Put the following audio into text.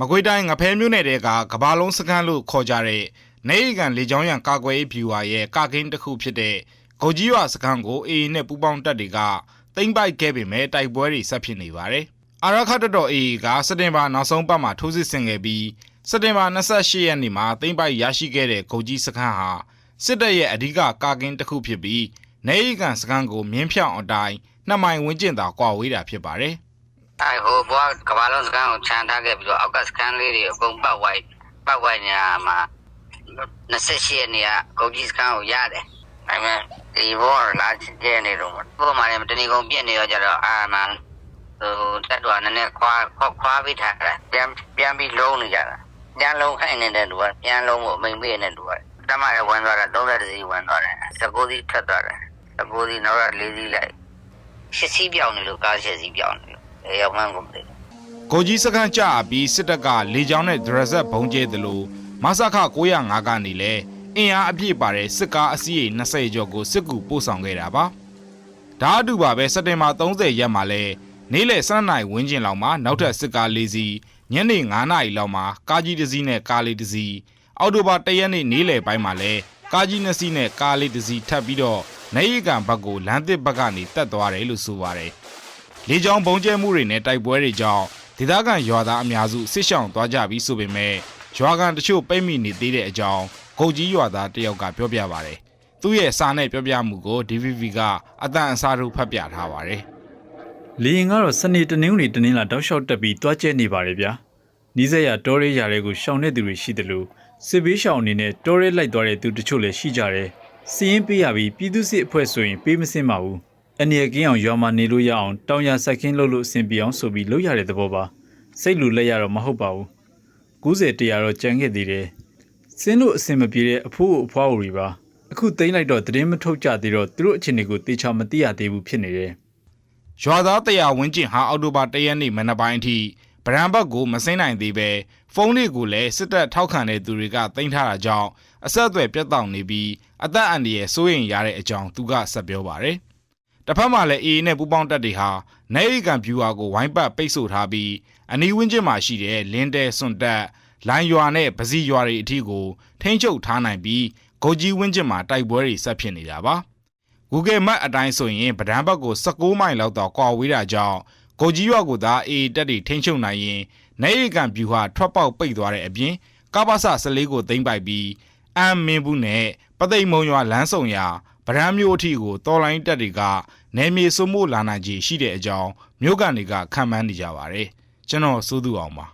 မကွေးတိုင်းငဖဲမြို့နယ်တဲကကဘာလုံးစခန်းလို့ခေါ်ကြတဲ့နေရီကန်လေကြောင်းရန်ကာကွယ်ရေးဗျူဟာရဲ့ကာကင်းတစ်ခုဖြစ်တဲ့ဂုတ်ကြီးရွာစခန်းကိုအေအေနဲ့ပူးပေါင်းတပ်တွေကတိမ့်ပိုက်ခဲ့ပေမဲ့တိုက်ပွဲတွေဆက်ဖြစ်နေပါတယ်။အာရခတ်တော်တော်အေအေကစက်တင်ဘာနောက်ဆုံးပတ်မှာထိုးစစ်ဆင်ခဲ့ပြီးစက်တင်ဘာ28ရက်နေ့မှာတိမ့်ပိုက်ရရှိခဲ့တဲ့ဂုတ်ကြီးစခန်းဟာစစ်တပ်ရဲ့အဓိကကာကင်းတစ်ခုဖြစ်ပြီးနေရီကန်စခန်းကိုမြင်းဖြောင်အတိုင်းနှစ်မိုင်ဝန်းကျင်သာကွာဝေးတာဖြစ်ပါတယ်။ အဲဟိုဘွားကဘာလုံးစကန်ကိုခြံထားခဲ့ပြီးတော့အောက်ကစကန်လေးတွေအကုန်ပတ်ဝိုက်ပတ်ဝိုက်နေရမှာ28ရက်နေ့ကကုန်ကြီးစကန်ကိုရတယ်။အဲမဲ့ဒီဘောလာချစ်ကျဲနေတော့ပုံမှန်လည်းတဏီကုံပြည့်နေတော့ကြတော့အာမန်ဟိုတက်တော့နည်းနည်းခွာခွာခွာပြီးထားတယ်ပြန်ပြန်ပြီးလုံးနေကြတာပြန်လုံးခိုင်းနေတဲ့လူကပြန်လုံးဖို့အမိန်ပေးနေတဲ့လူကတမရဝင်သွားတာ30စီဝင်သွားတယ်19စီထက်သွားတယ်19စီနောက်တော့4စီလိုက်8စီပြောင်းနေလို့ကား8စီပြောင်းနေလို့အဲ ရောက်မှန်းကုန်တယ်ကိုကြီးစခန်းကြာပြီးစစ်တပ်ကလေကြောင်းနဲ့ဒရဇက်ဘုံကျဲတယ်လို့မဆခ905ကနေလဲအင်အားအပြည့်ပါတဲ့စစ်ကားအစီးရေ20ကျော်ကိုစစ်ကူပို့ဆောင်ခဲ့တာပါ။ဒါအတူပါပဲစက်တင်ဘာ30ရက်မှာလဲနေ့လယ်12နာရီဝန်းကျင်လောက်မှာနောက်ထပ်စစ်ကား၄စီးညနေ9နာရီလောက်မှာကားကြီးတစ်စီးနဲ့ကားလေးတစ်စီးအော်တိုဘာ1ရက်နေ့နေ့လယ်ပိုင်းမှာလဲကားကြီးနှစ်စီးနဲ့ကားလေးတစ်စီးထပ်ပြီးတော့နေရီကန်ဘက်ကိုလမ်းသစ်ဘက်ကနေတက်သွားတယ်လို့ဆိုပါတယ်။ လေကြောင်းဘုံကျဲမှုတွေနဲ့တိုက်ပွဲတွေကြောင့်ဒေသခံရွာသားအများစုဆစ်ဆောင်သွားကြပြီးဆိုပေမဲ့ရွာကန်တချို့ပိတ်မိနေသေးတဲ့အကြောင်းဂုတ်ကြီးရွာသားတယောက်ကပြောပြပါတယ်။သူ့ရဲ့စာနဲ့ပြောပြမှုကို DVV ကအတန်အစားထိုးဖတ်ပြထားပါတယ်လေရင်ကတော့စနေတနင်္ဂနွေတနင်္လာတောက်လျှောက်တက်ပြီးတွားကျဲနေပါတယ်ဗျာနီးစက်ရတောရဲရာတွေကိုရှောင်တဲ့သူတွေရှိတယ်လို့စစ်ဘေးရှောင်အနေနဲ့တောရဲလိုက်သွားတဲ့သူတချို့လည်းရှိကြတယ်စီးရင်ပေးရပြီးပြည်သူစစ်အဖွဲ့ဆိုရင်ပေးမစင်းပါဘူး အနေရကင်းအောင်ရွာမှာနေလို့ရအောင်တောင်ရဆက်ခင်းလုပ်လို့အဆင်ပြေအောင်ဆိုပြီးလုပ်ရတဲ့သဘောပါစိတ်လူလက်ရတော့မဟုတ်ပါဘူး90တရားတော့ကြံခဲ့သေးတယ်စင်းလို့အဆင်မပြေတဲ့အဖိုးကိုအဖွားကိုတွေပါအခုသိမ့်လိုက်တော့သတင်းမထုတ်ကြသေးတော့သူတို့အခြေအနေကိုတေချာမသိရသေးဘူးဖြစ်နေတယ်။ရွာသားတရာဝင်းကျင်ဟာအောက်တိုဘာ၁ရက်နေ့မနက်ပိုင်းအထိဗရန်ဘက်ကိုမစင်းနိုင်သေးပဲဖုန်းလေးကိုလည်းစစ်တပ်ထောက်ခံတဲ့သူတွေကတင်ထားတာကြောင့်အဆက်အသွယ်ပြတ်တောက်နေပြီးအသက်အန္တရာယ်စိုးရိမ်ရတဲ့အကြောင်းသူကဆက်ပြောပါတယ်။ တစ်ဖက်မှာလည်း AA နဲ့ပူးပေါင်းတပ်တွေဟာနိုင်ရီကန်ဗျူဟာကိုဝိုင်းပတ်ပိတ်ဆို့ထားပြီးအနီးဝန်းကျင်မှာရှိတဲ့လင်းတဲစွန်တက်လိုင်းရွာနဲ့ပစီရွာတွေအထိကိုထိမ့်ချုပ်ထားနိုင်ပြီးဂုတ်ကြီးဝန်းကျင်မှာတိုက်ပွဲတွေဆက်ဖြစ်နေတာပါ။ Google Map အတိုင်းဆိုရင်ဗဒန်းဘက်ကို16မိုင်လောက်တော့ကွာဝေးတာကြောင့်ဂုတ်ကြီးရွာကိုသာ AA တပ်တွေထိမ့်ချုပ်နိုင်ရင်နိုင်ရီကန်ဗျူဟာထွက်ပေါက်ပိတ်သွားတဲ့အပြင်ကပ္ပစ14ကိုသိမ့်ပိုက်ပြီးအမ်မင်းဘူးနဲ့ပသိမ်မုံရွာလမ်းဆောင်ရာ ဗရန်မျိုးအထိကိုတော်လိုင်းတက်တွေကနေမြေစုံမှုလာနိုင်ခြေရှိတဲ့အကြောင်းမြို့ကန်တွေကခံမှန်းနေကြပါတယ်ကျွန်တော်စိုးသူအောင်ပါ